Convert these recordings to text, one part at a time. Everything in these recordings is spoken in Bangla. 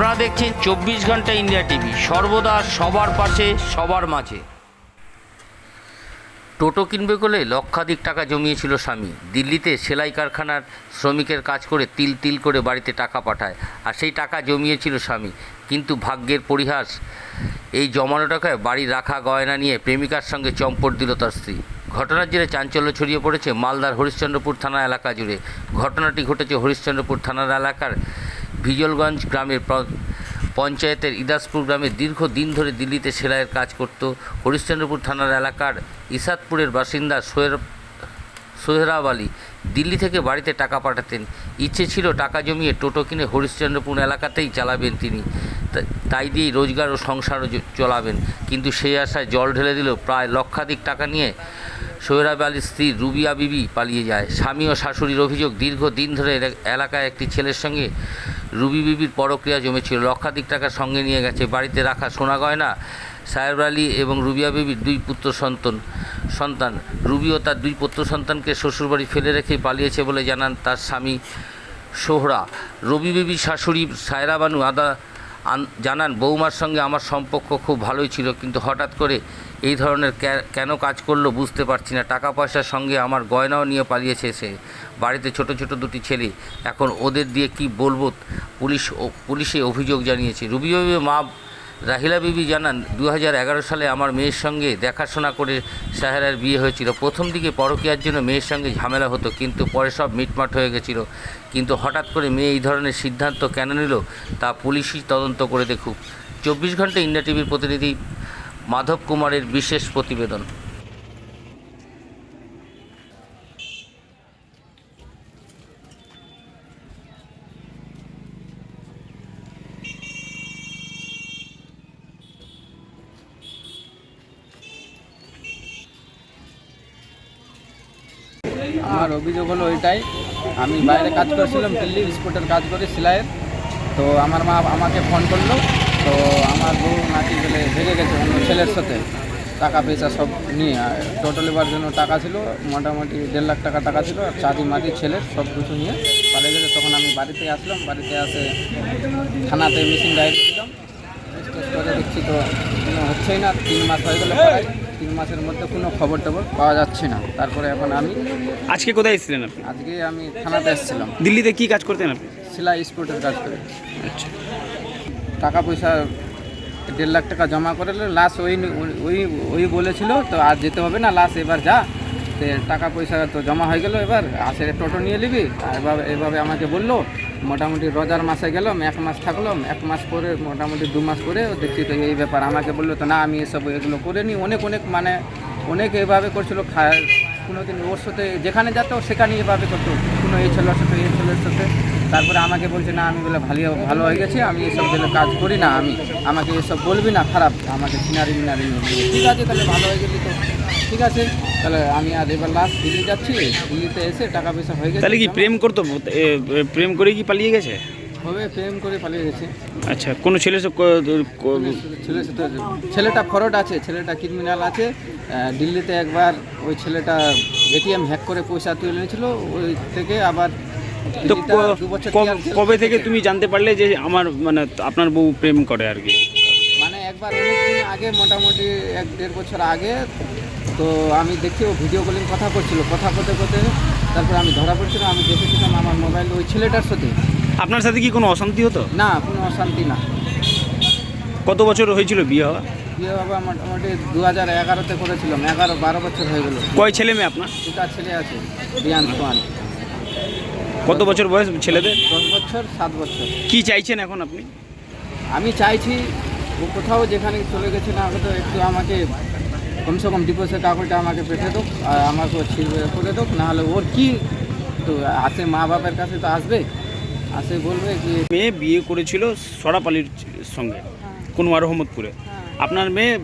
আপনারা দেখছেন চব্বিশ ঘণ্টা ইন্ডিয়া টিভি। সর্বদা সবার পাশে, সবার মাঝে। টোটো কিনবে বলে লক্ষাধিক টাকা জমিয়েছিল স্বামী। দিল্লিতে সেলাই কারখানার শ্রমিকের কাজ করে তিল তিল করে বাড়িতে টাকা পাঠায়, আর সেই টাকা জমিয়েছিল স্বামী। কিন্তু ভাগ্যের পরিহাস, এই জমানো টাকায় বাড়ির রাখা গয়না নিয়ে প্রেমিকার সঙ্গে চম্পট দিল তার স্ত্রী। ঘটনার জেরে চাঞ্চল্য ছড়িয়ে পড়েছে মালদার হরিশ্চন্দ্রপুর থানা এলাকা জুড়ে। ঘটনাটি ঘটেছে হরিশ্চন্দ্রপুর থানার এলাকার ভিজলগঞ্জ গ্রামের পঞ্চায়েতের ইদাসপুর গ্রামে দীর্ঘ দিন ধরে দিল্লিতে সেলাইয়ের কাজ করত হরিশ্চন্দ্রপুর থানার এলাকার ইসাদপুরের বাসিন্দা সোহের সোহেরাব আলী। দিল্লি থেকে বাড়িতে টাকা পাঠাতেন। ইচ্ছে ছিল টাকা জমিয়ে টোটো কিনে হরিশ্চন্দ্রপুর এলাকাতেই চালাবেন তিনি। তাই দিয়েই রোজগার ও সংসারও চলাবেন। কিন্তু সেই আশায় জল ঢেলে দিল প্রায় লক্ষাধিক টাকা নিয়ে সোহেরাব আলীর স্ত্রী রুবিয়া বিবি পালিয়ে যায়। স্বামী ও শাশুড়ির অভিযোগ দীর্ঘ দিন ধরে এলা- এলাকায় একটি ছেলের সঙ্গে রুবি বিবির পরক্রিয়া জমেছিল। লক্ষাধিক টাকা সঙ্গে নিয়ে গেছে। বাড়িতে রাখা সোনা গয়না, সাহেব আলী এবং রুবিয়া বিবির দুই পুত্র সন্তান সন্তান। রুবি ও তার দুই পুত্র সন্তানকে শ্বশুরবাড়ি ফেলে রেখে পালিয়েছে বলে জানান তার স্বামী সোহরা। রবি বিবির শাশুড়ি সায়রা বানু আদা জানান, বৌমার সঙ্গে আমার সম্পর্ক খুব ভালোই ছিল, কিন্তু হঠাৎ করে এই ধরনের কেন কাজ করল বুঝতে পারছি না। টাকা পয়সার সঙ্গে আমার গয়নাও নিয়ে পালিয়েছে সে। বাড়িতে ছোট ছোট দুটি ছেলে। এখন ওদের দিয়ে কি বলব? পুলিশ পুলিশে অভিযোগ জানিয়েছে। রুবি মা রাহিলা বিবি জানান দু হাজার এগারো সালে আমার মেয়ের সঙ্গে দেখাশোনা করে সাহেরার বিয়ে হয়েছিল। প্রথম দিকে পরকীয়ার জন্য মেয়ের সঙ্গে ঝামেলা হতো, কিন্তু পরে সব মিটমাট হয়ে গেছিল। কিন্তু হঠাৎ করে মেয়ে এই ধরনের সিদ্ধান্ত কেন নিল, তা পুলিশই তদন্ত করে দেখুক। চব্বিশ ঘণ্টা ইন্ডিয়া টিভির প্রতিনিধি মাধব কুমারের বিশেষ প্রতিবেদন। আমার অভিযোগ হলো ওইটাই। আমি বাইরে কাজ করছিলাম, দিল্লি স্পোর্টের কাজ করে সেলাইয়ের। তো আমার মা আমাকে ফোন করল। তো আমার বউ নাকি বলে হেরে গেছে অন্য ছেলের সাথে। টাকা পয়সা সব নিয়ে টোটো নেবার জন্য টাকা ছিল মোটামুটি দেড় লাখ টাকা টাকা ছিল আর চাঁদি মাদি ছেলের সব কিছু নিয়ে পালিয়ে গেলে তখন আমি বাড়িতে আসলাম বাড়িতে আসে থানাতে মেশিন ডায়েরি দিলাম। করে দেখছি তো কোনো হচ্ছেই না তিন মাস হয়ে গেলে। তিন মাসের মধ্যে কোনো খবর টবর পাওয়া যাচ্ছে না। তারপরে এখন আমি আজকে কোথায় এসেছিলেন আপনি? আজকে আমি থানাতে এসেছিলাম। দিল্লিতে কি কাজ করতেন আপনি? সেলাই স্পোর্টের কাজ করে। আচ্ছা। টাকা পয়সা দেড় লাখ টাকা জমা করে লাস্ট ওই ওই ওই বলেছিল, তো আর যেতে হবে না লাস্ট এবার যা। টাকা পয়সা তো জমা হয়ে গেল এবার আসে টোটো নিয়ে নিবি। আর এভাবে এভাবে আমাকে বলল, মোটামুটি রোজার মাসে গেলাম, এক মাস থাকলাম, এক মাস পরে মোটামুটি দু মাস পরে দেখছি তো এই ব্যাপার। আমাকে বলল, তো না, আমি এসব এগুলো করে নিই। অনেক অনেক মানে অনেক এভাবে করছিল, খায় কোনো দিন ওর সাথে যেখানে যেত, সেখানে এভাবে করতো। কোনো এই ছেলের সাথে, এই ছেলের সাথে। তারপরে আমাকে বলছে না আমি বলে ভালো ভালো হয়ে গেছি আমি এসব দিলে কাজ করি না আমি আমাকে এসব বলবি না খারাপ আমাকে চিনারি মিনারি। ঠিক আছে তাহলে ভালো হয়ে গেলি তো। ঠিক আছে তাহলে আমি আর এবার লাস্ট দিল্লি যাচ্ছি দিল্লিতে এসে টাকা পয়সা হয়ে গেছে তাহলে কি প্রেম করতো? প্রেম করে কি পালিয়ে গেছে? হবে প্রেম করে পালিয়ে গেছে। আচ্ছা কোনো ছেলে সাথে ছেলেটা ফরড আছে ছেলেটা ক্রিমিনাল আছে। দিল্লিতে একবার ওই ছেলেটা এটিএম হ্যাক করে পয়সা তুলে নিয়েছিল ওই থেকে আবার তো কবে- থেকে তুমি জানতে পারলে যে আমার মানে আপনার বউ প্রেম করে আর কি? মানে একবার অনেকদিন আগে মোটামুটি এক দেড় বছর আগে তো আমি দেখছি ও ভিডিও কলিং কথা করছিল কথা করতে করতে তারপর আমি ধরা পড়ছিলাম আমি দেখেছিলাম আমার মোবাইল ওই ছেলেটার সাথে। আপনার সাথে কি কোনো অশান্তি হতো? না কোনো অশান্তি না। কত বছর হয়েছিল বিয়ে হওয়া? বিয়ে বাবা মোটামুটি দু হাজার এগারোতে করেছিলাম এগারো বারো বছর হয়ে গেলো। কয় ছেলে মেয়ে আপনার? দুটা ছেলে আছে রিয়ান সোয়ান কত বছর বয়স ছেলেদের? দশ বছর সাত বছর। কি চাইছেন এখন আপনি? আমি চাইছি ও কোথাও যেখানে চলে গেছে না হয়তো একটু আমাকে কমসে কম ডিপোজিটের কাগজটা আমাকে পেঠে দোক আর আমাকে করে দোক নাহলে ওর কি তো আসে মা বাবার কাছে তো আসবে আসে বলবে কি মেয়ে বিয়ে করেছিল সরাপালির সঙ্গে কোনোয়া রহমতপুরে আপনার মেয়ে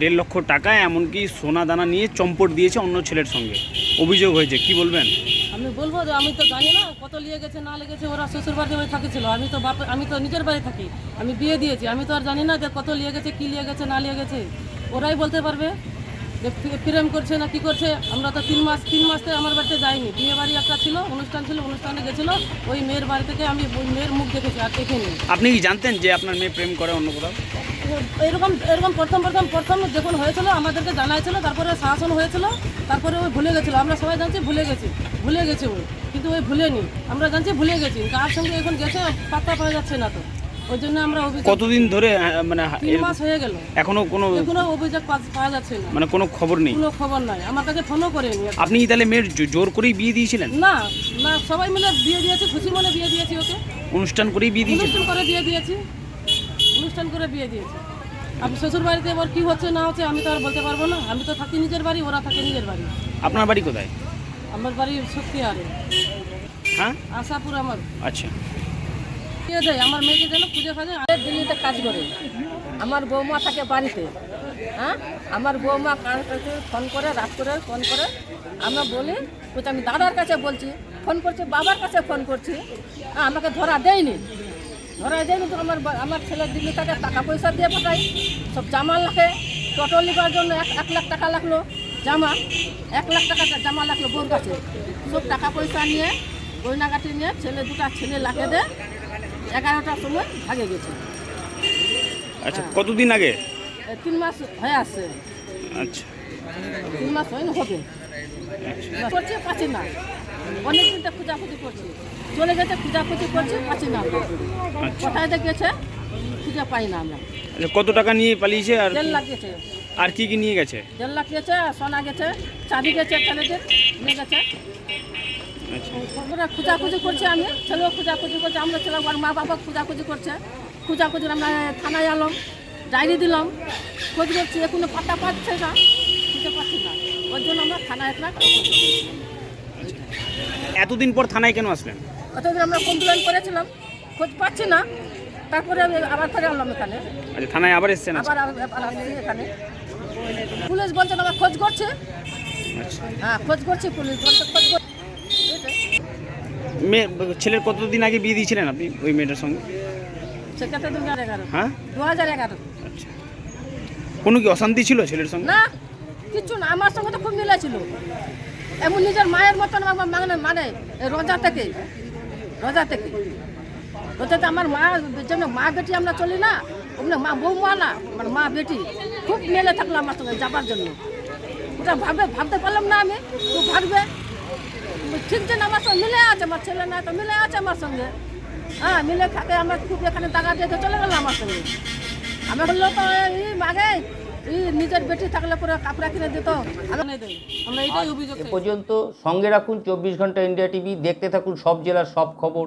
দেড় লক্ষ টাকা এমনকি সোনা দানা নিয়ে চম্পট দিয়েছে অন্য ছেলের সঙ্গে। অভিযোগ হয়েছে কি বলবেন? বলব যে আমি তো জানি না কত নিয়ে গেছে না লেগেছে ওরা শ্বশুর বাড়ি ওই থাকেছিল। আমি তো বাপ আমি তো নিজের বাড়ি থাকি আমি বিয়ে দিয়েছি। আমি তো আর জানি না যে কত নিয়ে গেছে কি লিয়ে গেছে না নিয়ে গেছে। ওরাই বলতে পারবে যে প্রেম করছে না কি করছে। আমরা তো তিন মাস তিন মাস থেকে আমার বাড়িতে যাইনি। বিয়ে বাড়ি একটা ছিল অনুষ্ঠান ছিল অনুষ্ঠানে গেছিল। ওই মেয়ের বাড়ি থেকে আমি ওই মেয়ের মুখ দেখেছি আর দেখিনি। আপনি কি জানতেন যে আপনার মেয়ে প্রেম করে অন্য কোথাও? এরকম এরকম প্রথম প্রথম প্রথম যখন হয়েছিল আমাদেরকে জানাইছিল তারপরে শাসন হয়েছিল তারপরে ওই ভুলে গেছিল। আমরা সবাই জানছি ভুলে গেছি। ভুলে গেছে ওই কিন্তু ওই ভুলেনি। আমরা জানছি ভুলে গেছি কার সঙ্গে এখন গেছে পাত্তা পাওয়া যাচ্ছে না তো। ওই জন্য আমরা কতদিন ধরে মানে তিন মাস হয়ে গেল। এখনও কোনো এখনও অভিযোগ পাওয়া যাচ্ছে না। মানে কোনো খবর নেই? কোনো খবর নাই। আমার কাছে ফোনও করেনি আপনি তাহলে মেয়ের জোর করেই বিয়ে দিয়েছিলেন? না না সবাই মিলে বিয়ে দিয়েছি খুশি মনে বিয়ে দিয়েছি ওকে। অনুষ্ঠান করেই বিয়ে দিয়েছিলেন? অনুষ্ঠান করে বিয়ে দিয়েছি। অনুষ্ঠান করে বিয়ে দিয়েছি। আপনি শ্বশুর বাড়িতে এবার কি হচ্ছে না হচ্ছে আমি তো আর বলতে পারব না। আমি তো থাকি নিজের বাড়ি ওরা থাকে নিজের বাড়ি। আপনার বাড়ি কোথায়? আমার বাড়ি আরে হ্যাঁ? আশাপুর আমার। আচ্ছা। দেয় আমার মেয়েকে যেন খুঁজে খাজে আমাদের দিল্লিতে কাজ করে। আমার বৌমা থাকে বাড়িতে হ্যাঁ? আমার বৌমা কার কাছে ফোন করে রাত করে ফোন করে আমরা বলি বলছি আমি দাদার কাছে বলছি ফোন করছি বাবার কাছে ফোন করছি। হ্যাঁ, আমাকে ধরা দেয়নি। ধরা দেয়নি তো আমার আমার ছেলের দিল্লি থেকে টাকা পয়সা দিয়ে পাঠাই। সব জামা লাগে টোটো নেবার জন্য এক এক লাখ টাকা লাগল। জামা এক লাখ টাকা জামা লাগল বোর কাছে। সব টাকা পয়সা নিয়ে গয়নাগাটি নিয়ে ছেলে দুটা ছেলে লাগে দে এগারোটার সময় ভাগে গেছে। আচ্ছা কতদিন আগে? তিন মাস হয়ে আসছে আচ্ছা। তিন মাস হয়নি হবে। করছে পাচ্ছি না। অনেক দিন তো খোঁজাখুঁজি করছি। চলে গেছে খোঁজাখুঁজি করছি পাচ্ছি না। আমরা আচ্ছা। কোথায় গেছে খুঁজে পাই না আমরা। আচ্ছা কত টাকা নিয়ে পালিয়েছে আর গেছে। আর কি কি নিয়ে গেছে? দেড় লাখ গেছে সোনা গেছে চাঁদি গেছে ছেলেদের নিয়ে গেছে। আচ্ছা। ওরা খোঁজাখুঁজি করছে আমি ছেলেও খোঁজাখুঁজি করছে আমরা ছেলে মা বাবা খোঁজাখুঁজি করছে। খোঁজাখুঁজি আমরা থানায় এলাম ডায়েরি দিলাম। খোঁজ করছি এখনও পাতা পাচ্ছে না খুঁজে পাচ্ছি না। ওর জন্য আমরা থানায় একটা এতদিন পর থানায় কেন আসলেন? অতদিন আমরা কমপ্লেন করেছিলাম খোঁজ পাচ্ছি না। তারপরে আমি আবার ফেরে আনলাম এখানে। আচ্ছা থানায় আবার এসছেন আজকে? আবার আসছি এখানে। পুলিশ বলছে আমরা খোঁজ করছি? আচ্ছা। হ্যাঁ খোঁজ করছি পুলিশ বলছে খোঁজ করছি এটাই। মেয়ে ছেলের কতদিন আগে বিয়ে দিয়েছিলেন আপনি ওই মেয়েটার সঙ্গে? সেক্ষেত্রে দু হাজার এগারো। হ্যাঁ? দু হাজার এগারো। আচ্ছা। কোনো কি অশান্তি ছিল ছেলের সঙ্গে? না কিচ্ছু না আমার সঙ্গে তো খুব মিলে ছিল। এমন নিজের মায়ের মতন আমার মানে মানে রোজা থেকে রোজা থেকে। রোজাতে আমার মা যেন মা বেটি আমরা চলি না ওমনি মা বউ মা না, আমার মা বেটি। খুব মেলে থাকল আমার সঙ্গে যাবার জন্য। ওটা ভাববে ভাবতে পারলাম না আমি তো ভাববে। ঠিক যেন আমার সঙ্গে মিলে আছে, আমার ছেলে না তো মিলে আছে আমার সঙ্গে। হ্যাঁ মিলে থাকে, আমরা খুব এখানে টাকা দিয়ে চলে গেল আমার সঙ্গে। আমি বলল তো এই মাগে নিজের বেটি থাকলে পরে কাপড়া কিনে দিত। আমরা এটাই অভিযোগ পর্যন্ত সঙ্গে রাখুন, চব্বিশ ঘণ্টা ইন্ডিয়া টিভি, দেখতে থাকুন সব জেলার সব খবর।